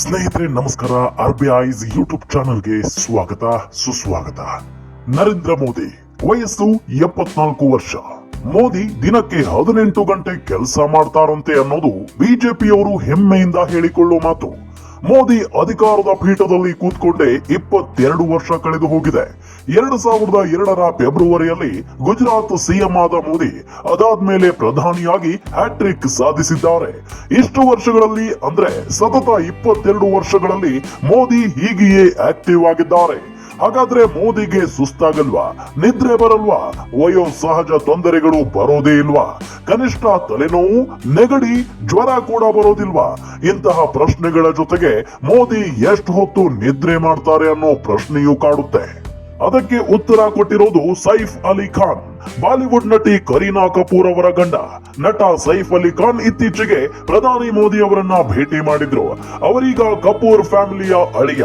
ಸ್ನೇಹಿತರೆ, ನಮಸ್ಕಾರ. R B ice YouTube ಚಾನೆಲ್ಗೆ ಸ್ವಾಗತ, ಸುಸ್ವಾಗತ. ನರೇಂದ್ರ ಮೋದಿ, ವಯಸ್ಸು ಎಪ್ಪತ್ನಾಲ್ಕು ವರ್ಷ. ಮೋದಿ ದಿನಕ್ಕೆ ಹದಿನೆಂಟು ಗಂಟೆ ಕೆಲಸ ಮಾಡ್ತಾರಂತೆ ಅನ್ನೋದು ಬಿಜೆಪಿಯವರು ಹೆಮ್ಮೆಯಿಂದ ಹೇಳಿಕೊಳ್ಳೋ ಮಾತು. ಮೋದಿ ಅಧಿಕಾರದ ಪೀಠದಲ್ಲಿ ಕೂತ್ಕೊಂಡೇ ಇಪ್ಪತ್ತೆರಡು ವರ್ಷ ಕಳೆದು ಹೋಗಿದೆ. ಎರಡು ಸಾವಿರದ ಎರಡರ ಫೆಬ್ರವರಿಯಲ್ಲಿ ಗುಜರಾತ್ ಸಿಎಂ ಆದ ಮೋದಿ ಅದಾದ್ಮೇಲೆ ಪ್ರಧಾನಿಯಾಗಿ ಹ್ಯಾಟ್ರಿಕ್ ಸಾಧಿಸಿದ್ದಾರೆ. ಇಷ್ಟು ವರ್ಷಗಳಲ್ಲಿ ಅಂದ್ರೆ ಸತತ ಇಪ್ಪತ್ತೆರಡು ವರ್ಷಗಳಲ್ಲಿ ಮೋದಿ ಹೀಗೆಯೇ ಆಕ್ಟಿವ್ ಆಗಿದ್ದಾರೆ. ಹಾಗಾದ್ರೆ ಮೋದಿಗೆ ಸುಸ್ತಾಗಲ್ವಾ? ನಿದ್ರೆ ಬರಲ್ವಾ? ವಯೋ ಸಹಜ ತೊಂದರೆಗಳು ಬರೋದೇ ಇಲ್ವಾ? ಕನಿಷ್ಠ ತಲೆನೋವು, ನೆಗಡಿ, ಜ್ವರ ಕೂಡ ಬರೋದಿಲ್ವಾ? ಇಂತಹ ಪ್ರಶ್ನೆಗಳ ಜೊತೆಗೆ ಮೋದಿ ಎಷ್ಟು ಹೊತ್ತು ನಿದ್ರೆ ಮಾಡ್ತಾರೆ ಅನ್ನೋ ಪ್ರಶ್ನೆಯೂ ಕಾಡುತ್ತೆ. ಅದಕ್ಕೆ ಉತ್ತರ ಕೊಟ್ಟಿರೋದು ಸೈಫ್ ಅಲಿ ಖಾನ್. ಬಾಲಿವುಡ್ ನಟಿ ಕರೀನಾ ಕಪೂರ್ ಅವರ ಗಂಡ. ನಟ ಸೈಫ್ ಅಲಿ ಖಾನ್ ಇತ್ತೀಚೆಗೆ ಪ್ರಧಾನಿ ಮೋದಿ ಅವರನ್ನ ಭೇಟಿ ಮಾಡಿದ್ರು. ಅವರೀಗ ಕಪೂರ್ ಫ್ಯಾಮಿಲಿಯ ಅಳಿಯ.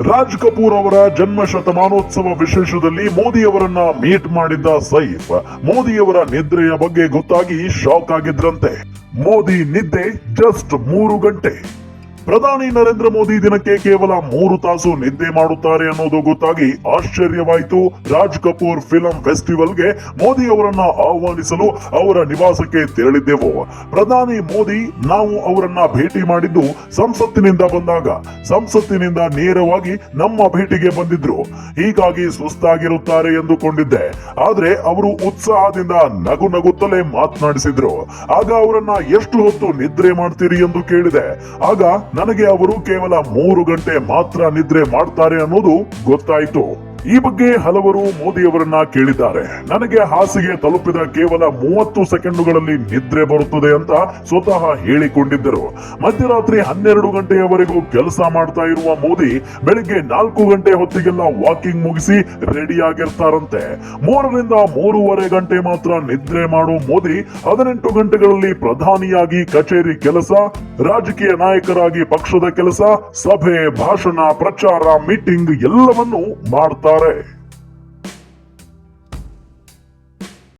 ರಾಜ್ ಕಪೂರ್ ಅವರ ಜನ್ಮ ಶತಮಾನೋತ್ಸವ ವಿಶೇಷದಲ್ಲಿ ಮೋದಿ ಅವರನ್ನ ಮೀಟ್ ಮಾಡಿದ್ದ ಸೈಫ್. ಮೋದಿಯವರ ನಿದ್ರೆಯ ಬಗ್ಗೆ ಗೊತ್ತಾಗಿ ಶಾಕ್ ಆಗಿದ್ರಂತೆ. ಮೋದಿ ನಿದ್ದೆ ಜಸ್ಟ್ ಮೂರು ಗಂಟೆ. ಪ್ರಧಾನಿ ನರೇಂದ್ರ ಮೋದಿ ದಿನಕ್ಕೆ ಕೇವಲ ಮೂರು ತಾಸು ನಿದ್ದೆ ಮಾಡುತ್ತಾರೆ ಅನ್ನೋದು ಗೊತ್ತಾಗಿ ಆಶ್ಚರ್ಯವಾಯಿತು. ರಾಜ್ ಕಪೂರ್ ಫಿಲಂ ಫೆಸ್ಟಿವಲ್ಗೆ ಮೋದಿ ಅವರನ್ನ ಆಹ್ವಾನಿಸಲು ಅವರ ನಿವಾಸಕ್ಕೆ ತೆರಳಿದ್ದೆವು. ಪ್ರಧಾನಿ ಮೋದಿ ನಾವು ಅವರನ್ನ ಭೇಟಿ ಮಾಡಿದ್ದು ಸಂಸತ್ತಿನಿಂದ ಬಂದಾಗ. ಸಂಸತ್ತಿನಿಂದ ನೇರವಾಗಿ ನಮ್ಮ ಭೇಟಿಗೆ ಬಂದಿದ್ರು. ಹೀಗಾಗಿ ಸುಸ್ತಾಗಿರುತ್ತಾರೆ ಎಂದುಕೊಂಡಿದ್ದೆ. ಆದ್ರೆ ಅವರು ಉತ್ಸಾಹದಿಂದ ನಗು ನಗುತ್ತಲೇ ಮಾತನಾಡಿಸಿದ್ರು. ಆಗ ಅವರನ್ನ ಎಷ್ಟು ಹೊತ್ತು ನಿದ್ರೆ ಮಾಡ್ತೀರಿ ಎಂದು ಕೇಳಿದೆ. ಆಗ ನನಗೆ ಅವರು ಕೇವಲ ಮೂರು ಗಂಟೆ ಮಾತ್ರ ನಿದ್ರೆ ಮಾಡ್ತಾರೆ ಅನ್ನೋದು ಗೊತ್ತಾಯಿತು. ಈ ಬಗ್ಗೆ ಹಲವರು ಮೋದಿ ಅವರನ್ನ ಕೇಳಿದ್ದಾರೆ. ನನಗೆ ಹಾಸಿಗೆ ತಲುಪಿದ ಕೇವಲ ಮೂವತ್ತು ಸೆಕೆಂಡುಗಳಲ್ಲಿ ನಿದ್ರೆ ಬರುತ್ತದೆ ಅಂತ ಸ್ವತಃ ಹೇಳಿಕೊಂಡಿದ್ದರು. ಮಧ್ಯರಾತ್ರಿ ಹನ್ನೆರಡು ಗಂಟೆಯವರೆಗೂ ಕೆಲಸ ಮಾಡ್ತಾ ಇರುವ ಮೋದಿ ಬೆಳಿಗ್ಗೆ ನಾಲ್ಕು ಗಂಟೆ ಹೊತ್ತಿಗೆಲ್ಲ ವಾಕಿಂಗ್ ಮುಗಿಸಿ ರೆಡಿ ಆಗಿರ್ತಾರಂತೆ. ಮೂರರಿಂದ ಮೂರುವರೆ ಗಂಟೆ ಮಾತ್ರ ನಿದ್ರೆ ಮಾಡೋ ಮೋದಿ ಹದಿನೆಂಟು ಗಂಟೆಗಳಲ್ಲಿ ಪ್ರಧಾನಿಯಾಗಿ ಕಚೇರಿ ಕೆಲಸ, ರಾಜಕೀಯ ನಾಯಕರಾಗಿ ಪಕ್ಷದ ಕೆಲಸ, ಸಭೆ, ಭಾಷಣ, ಪ್ರಚಾರ, ಮೀಟಿಂಗ್ ಎಲ್ಲವನ್ನೂ ಮಾಡ್ತಾರೆ